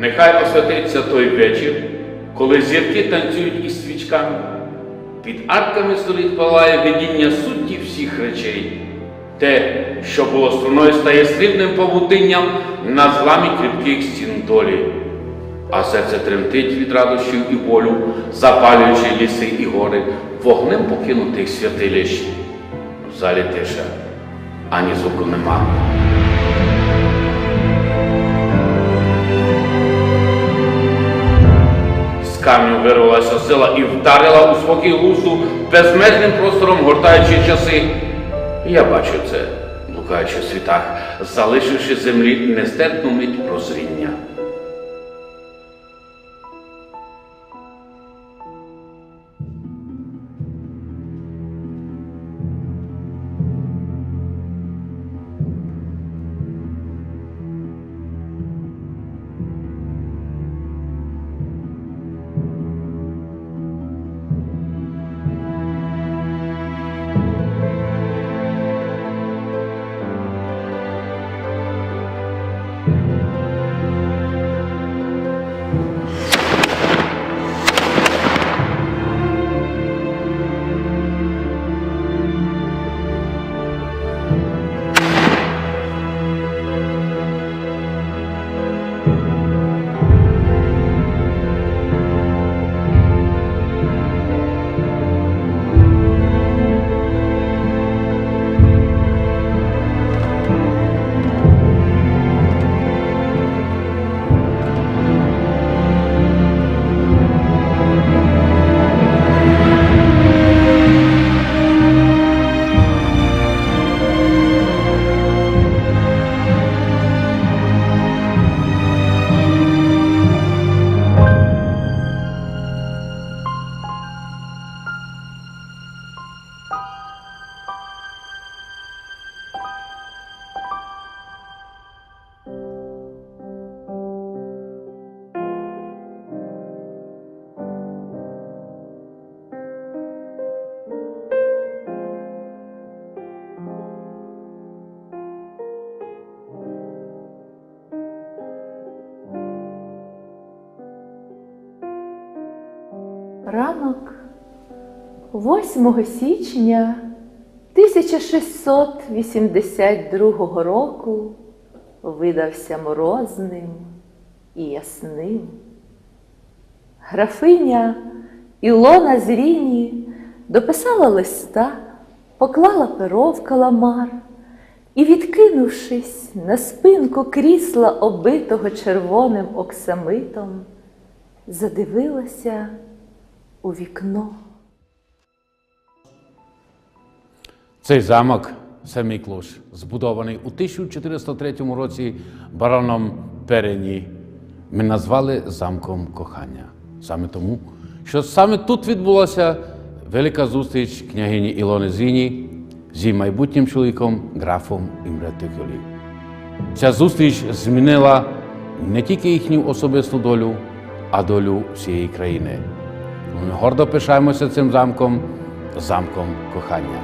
Нехай освятиться той вечір, коли зірки танцюють із свічками. Під арками століт палає видіння суті всіх речей. Те, що було струною, стає срібним павутинням на зламі кріпких стін долі. А серце тремтить від радощів і болю, запалюючи ліси і гори, вогнем покинутих святилищ. В залі тиша, ані звуку нема. З камню вирвалася сила і вдарила у спокій гусу, безмежним простором гортаючи часи. Я бачу це, блукаючи в світах, залишивши землі нестерпну мить прозріння. Ранок 8 січня 1682 року видався морозним і ясним. Графиня Ілона Зріні дописала листа, поклала перо в каламар і, відкинувшись на спинку крісла, оббитого червоним оксамитом, задивилася у вікно. Цей замок Семіклуш, збудований у 1403 році бароном Перені, ми назвали замком кохання. Саме тому, що саме тут відбулася велика зустріч княгині Ілони Зіні з її майбутнім чоловіком графом Імретиколі. Ця зустріч змінила не тільки їхню особисту долю, а долю всієї країни. Ми гордо пишаємося цим замком, замком кохання.